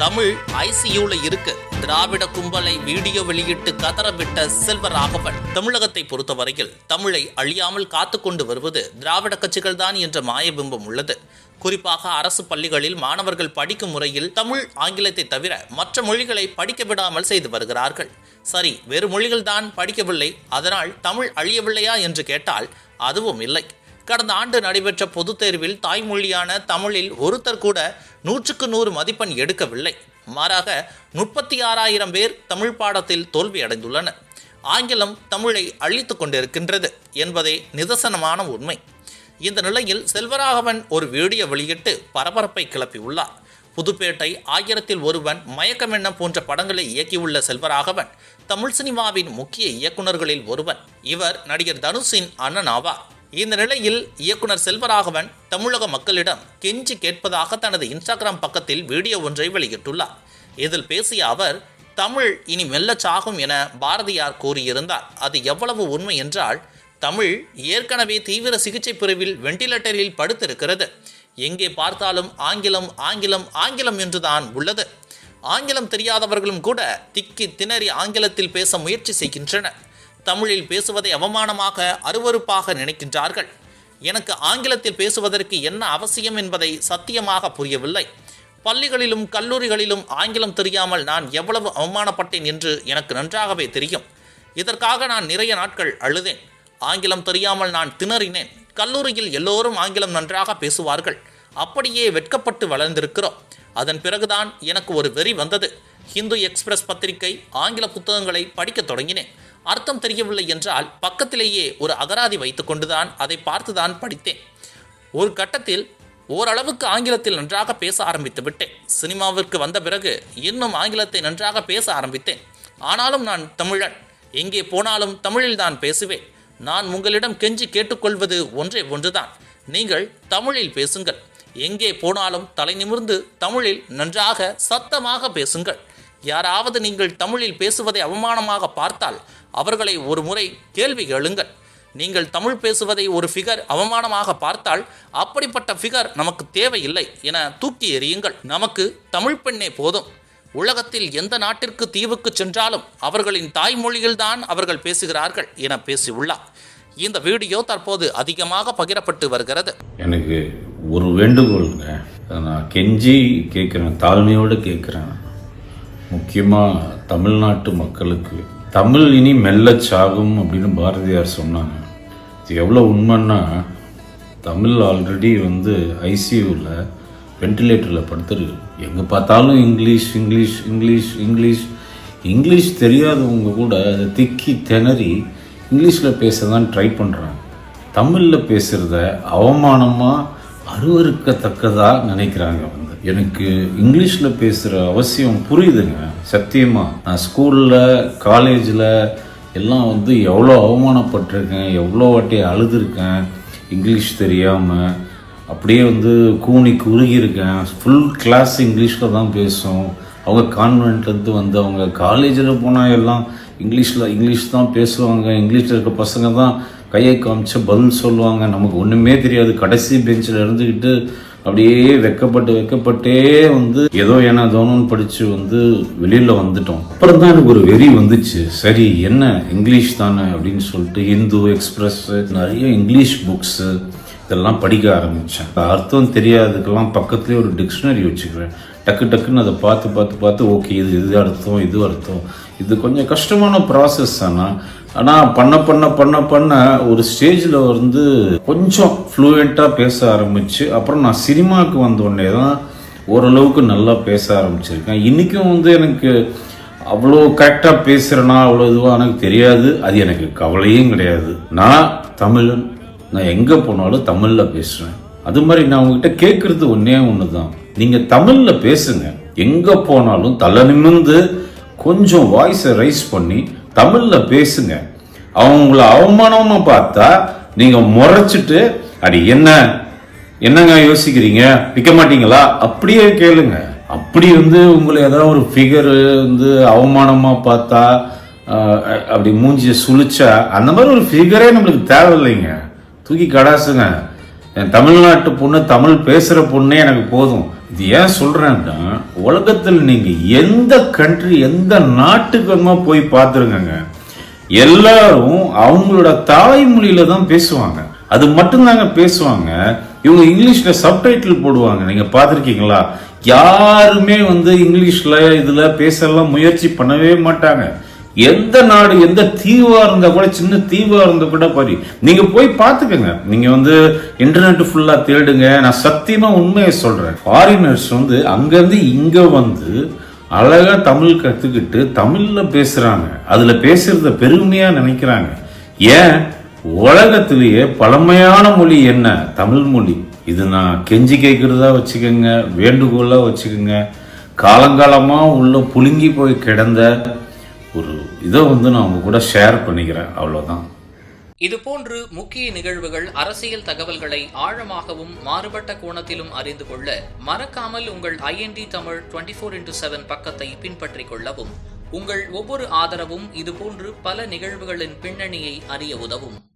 தமிழ் ஐசியூல இருக்கு. திராவிட கும்பலை வீடியோ வெளியிட்டு கதறவிட்ட செல்வராகவன் தமிழகத்தை பொறுத்தவரையில் தமிழை அழியாமல் காத்துக்கொண்டு வருவது திராவிட கட்சிகள் தான் என்ற மாயபிம்பம் உள்ளது. குறிப்பாக அரசு பள்ளிகளில் மாணவர்கள் படிக்கும் முறையில் தமிழ் ஆங்கிலத்தை தவிர மற்ற மொழிகளை படிக்க விடாமல் செய்து வருகிறார்கள். சரி வேறு மொழிகள் தான் படிக்கவில்லை. அதனால் தமிழ் அழியவில்லையா என்று கேட்டால் அதுவும் இல்லை. கடந்த ஆண்டு நடைபெற்ற பொதுத் தேர்வில் தாய்மொழியான தமிழில் ஒருத்தர் கூட நூற்றுக்கு நூறு மதிப்பெண் எடுக்கவில்லை. மாறாக முப்பத்தி ஆறாயிரம் பேர் தமிழ் பாடத்தில் தோல்வி அடைந்துள்ளனர். ஆங்கிலம் தமிழை அழித்து கொண்டிருக்கின்றது என்பதே நிதர்சனமான உண்மை. இந்த நிலையில் செல்வராகவன் ஒரு வீடியோ வெளியிட்டு பரபரப்பை கிளப்பியுள்ளார். புதுப்பேட்டை ஆயிரத்தில் ஒருவன் மயக்கமெண்ணம் போன்ற படங்களை இயக்கியுள்ள செல்வராகவன் தமிழ் சினிமாவின் முக்கிய இயக்குனர்களில் ஒருவன். இவர் நடிகர் தனுஷின் அண்ணன் ஆவார் இந்த நிலையில் இயக்குனர் செல்வராகவன் தமிழக மக்களிடம் கெஞ்சி கேட்பதாக தனது இன்ஸ்டாகிராம் பக்கத்தில் வீடியோ ஒன்றை வெளியிட்டுள்ளார். இதில் பேசிய அவர் தமிழ் இனி மெல்லச் சாகும் என பாரதியார் கூறியிருந்தார். அது எவ்வளவு உண்மை என்றால் தமிழ் ஏற்கனவே தீவிர சிகிச்சை பிரிவில் வெண்டிலேட்டரில் படுத்திருக்கிறது. எங்கே பார்த்தாலும் ஆங்கிலம் ஆங்கிலம் ஆங்கிலம் என்றுதான் உள்ளது. ஆங்கிலம் தெரியாதவர்களும் கூட திக்கி திணறி ஆங்கிலத்தில் பேச முயற்சி செய்கின்றனர். தமிழில் பேசுவதை அவமானமாக அருவருப்பாக நினைக்கின்றார்கள். எனக்கு ஆங்கிலத்தில் பேசுவதற்கு என்ன அவசியம் என்பதை சத்தியமாக புரியவில்லை. பள்ளிகளிலும் கல்லூரிகளிலும் ஆங்கிலம் தெரியாமல் நான் எவ்வளவு அவமானப்பட்டேன் என்று எனக்கு நன்றாகவே தெரியும். இதற்காக நான் நிறைய நாட்கள் அழுதேன். ஆங்கிலம் தெரியாமல் நான் திணறினேன். கல்லூரியில் எல்லோரும் ஆங்கிலம் நன்றாக பேசுவார்கள். அப்படியே வெட்கப்பட்டு வளர்ந்திருக்கிறோம். அதன் பிறகுதான் எனக்கு ஒரு வெறி வந்தது. ஹிந்து எக்ஸ்பிரஸ் பத்திரிகை ஆங்கில புத்தகங்களை படிக்கத் தொடங்கினேன். அர்த்தம் தெரியவில்லை என்றால் பக்கத்திலேயே ஒரு அகராதி வைத்துக்கொண்டுதான் அதை பார்த்துதான் படித்தேன். ஒரு கட்டத்தில் ஓரளவுக்கு ஆங்கிலத்தில் நன்றாக பேச ஆரம்பித்து விட்டேன். சினிமாவிற்கு வந்த பிறகு இன்னும் ஆங்கிலத்தை நன்றாக பேச ஆரம்பித்தேன். ஆனாலும் நான் தமிழன். எங்கே போனாலும் தமிழில் தான் பேசுவேன். நான் உங்களிடம் கெஞ்சி கேட்டுக்கொள்வது ஒன்றே ஒன்றுதான். நீங்கள் தமிழில் பேசுங்கள். எங்கே போனாலும் தலை நிமிர்ந்து தமிழில் நன்றாக சத்தமாக பேசுங்கள். யாராவது நீங்கள் தமிழில் பேசுவதை அவமானமாக பார்த்தால் அவர்களை ஒரு முறை கேள்வி எழுங்கள். நீங்கள் தமிழ் பேசுவதை ஒரு ஃபிகர் அவமானமாக பார்த்தால் அப்படிப்பட்ட ஃபிகர் நமக்கு தேவையில்லை என தூக்கி எறியுங்கள். நமக்கு தமிழ் பெண்ணே போதும். உலகத்தில் எந்த நாட்டிற்கு தீவுக்கு சென்றாலும் அவர்களின் தாய்மொழியில்தான் அவர்கள் பேசுகிறார்கள் என பேசியுள்ளார். இந்த வீடியோ தற்போது அதிகமாக பகிரப்பட்டு வருகிறது. எனக்கு ஒரு வேண்டுகோளுங்க. நான் கெஞ்சி கேட்குறேன் தாழ்மையோடு கேட்குறேன். முக்கியமாக தமிழ்நாட்டு மக்களுக்கு தமிழ் இனி மெல்ல சாகும் அப்படின்னு பாரதியார் சொன்னாங்க. இது எவ்வளோ உண்மைன்னா தமிழ் ஆல்ரெடி வந்து ஐசியூவில் வென்டிலேட்டரில் படுத்துருக்கு. எங்கே பார்த்தாலும் English English English English. English தெரியாதவங்க கூட அதை திக்கி திணறி இங்கிலீஷில் பேச தான் ட்ரை பண்ணுறாங்க தமிழில் பேசுகிறத அவமானமாக அருவருக்கத்தக்கதாக நினைக்கிறாங்க வந்து எனக்கு இங்கிலீஷில் பேசுகிற அவசியம் புரியுதுங்க. சத்தியமாக நான் ஸ்கூலில் காலேஜில் எல்லாம் வந்து எவ்வளோ அவமானப்பட்டிருக்கேன் எவ்வளோ வாட்டி அழுதுருக்கேன் இங்கிலீஷ் தெரியாமல் அப்படியே வந்து கூணி குறுகியிருக்கேன். ஃபுல் கிளாஸ் இங்கிலீஷில் தான் பேசும். அவங்க கான்வென்ட்லேருந்து வந்து அவங்க காலேஜில் போனால் எல்லாம் இங்கிலீஷில் இங்கிலீஷ் தான் பேசுவாங்க. இங்கிலீஷில் இருக்க பசங்க தான் கையை காமிச்சு பதில் சொல்லுவாங்க. நமக்கு ஒன்றுமே தெரியாது. கடைசி பெஞ்சில் இருந்துக்கிட்டு அப்படியே வெக்கப்பட்டு வெக்கப்பட்டே வந்து ஏதோ ஏன்னா தோணுன்னு படித்து வந்து வெளியில் வந்துட்டோம். அப்புறம் தான் எனக்கு ஒரு வெறி வந்துச்சு. சரி என்ன? இங்கிலீஷ் தானே அப்படின்னு சொல்லிட்டு ஹிந்து எக்ஸ்பிரஸ் நிறைய இங்கிலீஷ் புக்ஸு இதெல்லாம் படிக்க ஆரம்பித்தேன் அர்த்தம் தெரியாததுக்கெல்லாம் பக்கத்துலேயே ஒரு டிக்ஷனரி வச்சுக்கிறேன். டக்கு டக்குன்னு அதை பார்த்து பார்த்து பார்த்து ஓகே இது இது அர்த்தம் இது அர்த்தம். இது கொஞ்சம் கஷ்டமான ப்ராசஸ் ஆனால் ஆனால் பண்ண பண்ண பண்ண பண்ண ஒரு ஸ்டேஜில் வந்து கொஞ்சம் ஃப்ளூயண்ட்டாக பேச ஆரம்பிச்சு அப்புறம் நான் சினிமாவுக்கு வந்த உடனே தான் ஓரளவுக்கு நல்லா பேச ஆரம்பிச்சிருக்கேன். இன்றைக்கும் வந்து எனக்கு அவ்வளோ கரெக்டாக பேசுகிறேனா அவ்வளோ இதுவாக எனக்கு தெரியாது. அது எனக்கு கவலையும் கிடையாது. நான் தமிழன். நான் எங்கே போனாலும் தமிழில் பேசுகிறேன் அது மாதிரி நான் உங்ககிட்ட கேட்குறது ஒன்றே ஒன்று தான் நீங்கள் தமிழில் பேசுங்க. எங்கே போனாலும் தலை நிமிர்ந்து கொஞ்சம் வாய்ஸை ரைஸ் பண்ணி தமிழில் பேசுங்க. அவங்கள அவமானமாக பார்த்தா நீங்கள் முறைச்சிட்டு அடி என்ன? என்னங்க யோசிக்கிறீங்க? விற்க மாட்டீங்களா? அப்படியே கேளுங்க. அப்படி வந்து உங்களை ஏதாவது ஒரு ஃபிகர் வந்து அவமானமாக பார்த்தா அப்படி மூஞ்சியை சுழிச்சா அந்த மாதிரி ஒரு ஃபிகரே நம்மளுக்கு தேவையில்லைங்க. தூக்கி கடாசுங்க. என் தமிழ்நாட்டு பொண்ணு தமிழ் பேசுகிற பொண்ணே எனக்கு போதும். இது ஏன் சொல்கிறேன்னா உலகத்தில் நீங்க எந்த கண்ட்ரி எந்த நாட்டுக்கு போய் பார்த்துருங்க எல்லாரும் அவங்களோட தாய்மொழியில தான் பேசுவாங்க. அது மட்டும்தாங்க பேசுவாங்க. இவங்க இங்கிலீஷ்ல சப்டைட்டில் போடுவாங்க. நீங்க பார்த்துருக்கீங்களா? யாருமே வந்து இங்கிலீஷ்ல இதுல பேசலாம் முயற்சி பண்ணவே மாட்டாங்க. எந்த நாடு எந்த தீவா இருந்தா கூட சின்ன தீவா இருந்தா கூட பாரு நீங்க போய் பாத்துக்கங்க நீங்க வந்து இன்டர்நெட் ஃபுல்லா தேடுங்க. நான் சத்தியமா உண்மையை சொல்றேன். ஃபாரினர்ஸ் வந்து அங்கிருந்து இங்க வந்து அழகா தமிழ் கத்துக்கிட்டு தமிழ்ல பேசுறாங்க. அதுல பேசுறத பெருமையா நினைக்கிறாங்க. ஏன்? உலகத்திலேயே பழமையான மொழி என்ன? தமிழ் மொழி. இது நான் கெஞ்சி கேட்கறதா வச்சுக்கோங்க. வேண்டுகோளா வச்சுக்கோங்க. காலங்காலமா உள்ள புழுங்கி போய் கிடந்த ஒரு இதை வந்து நான் உங்க கூட ஷேர் பண்ணிக்கிறேன். இது இதுபோன்று முக்கிய நிகழ்வுகள் அரசியல் தகவல்களை ஆழமாகவும் மாறுபட்ட கோணத்திலும் அறிந்து கொள்ள மறக்காமல் உங்கள் IND Tamil twenty four into seven பக்கத்தை பின்பற்றிக் கொள்ளவும் உங்கள் ஒவ்வொரு ஆதரவும் இதுபோன்று பல நிகழ்வுகளின் பின்னணியை அறிய உதவும்.